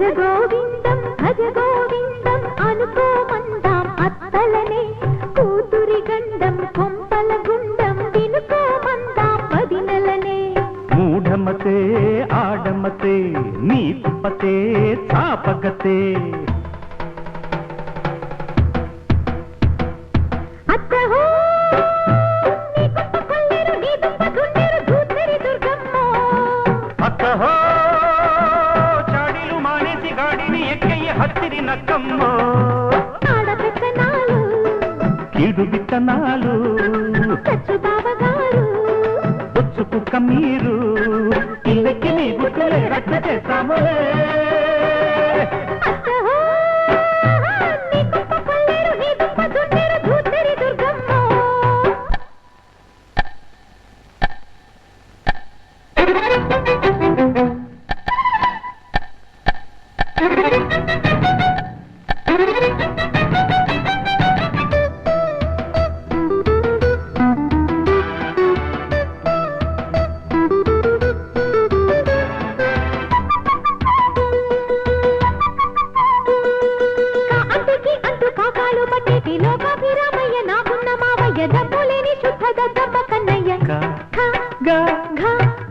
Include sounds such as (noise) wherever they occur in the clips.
భజ గోవిందం భజ గోవిందం అనుకోమందాం అత్తలనే. కూతురి గండం కొంపల గుండం వినుకోమందాం వదినలనే. మూఢమతే ఆడమతే నీ కుప్పతే చాపగతే ఆడపెత్తనాలు కీడు విత్తనాలు బొచ్చు కుక్క మీరు ఇల్లకి నీ గుట్టులే రట్ట చేస్తాములే అత్తహో నీ (laughs)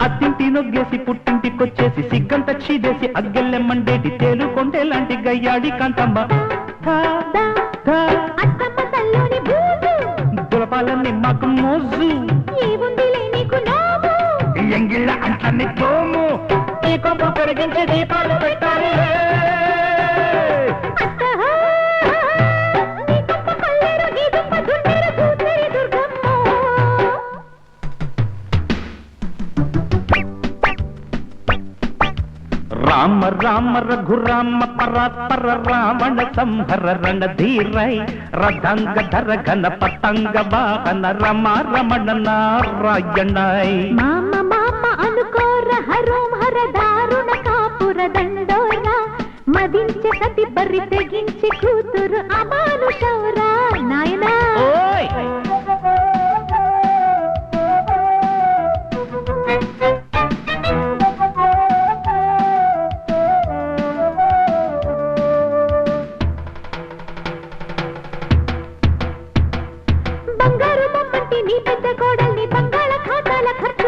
అత్తింటి నొగ్గేసి పుట్టింటికొచ్చేసి సిగ్గంత చీదేసి అగ్గెల్లెమ్మండేటి తేలు కొంటే లాంటి గయ్యాడి కాంతమ్మ. థా, ద, థా, అత్తమ్మ తల్లోని బూజు. దులపాలన్నీ మాకు మోజు. ఎంగిళ్ళ అంటని తోము. ఈ కొంప పెరిగించి దీపాలు రామ రామ రఘురామ పరాత్పర రావణ సంహర రణధీరై రథంగ ధర ఘన పతంగ వాహన రమ రమణ నారాయణై. మామ మామ అనుకోర హరోం హర దారుణ కాపుర దండోరా మదించ సతి బర్రి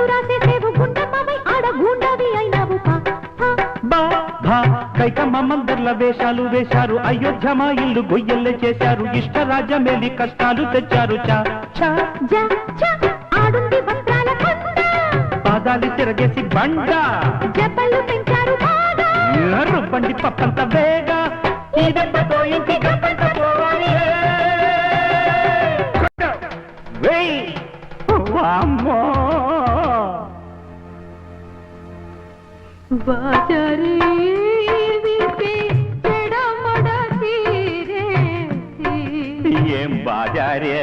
ఖాతాల ఖర్చు రాసేసేవు గుండమ్మవై ఆడ గూండావి అయినావు పా. పా. బా భా కైకమ్మ మందర్ల వేషాలు వేశారు. అయోధ్య మా ఇల్లు గొయ్యల్లే చేశారు. ఇష్టరాజ్యమేలి కష్టాలు తెచ్చారు. చా చా. జ చ ఆడుంది వస్త్రాల కంద పాదాలు తిరగేసి బండ. జబ్బలు పెంచారు బాగా. రుబ్బండి పప్పంత వేగా. ఈ దెబ్బతో ఇంటి గప్పంత పోవాలి. వెయ్. వామ్మో. ఏం బాజారే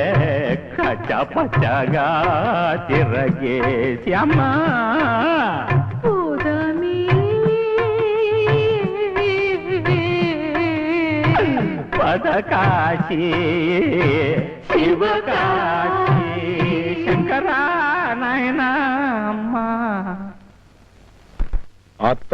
కచ్చ పచ్చగా తిరగేసి అమ్మా. పదకాశి శివకాశి. А так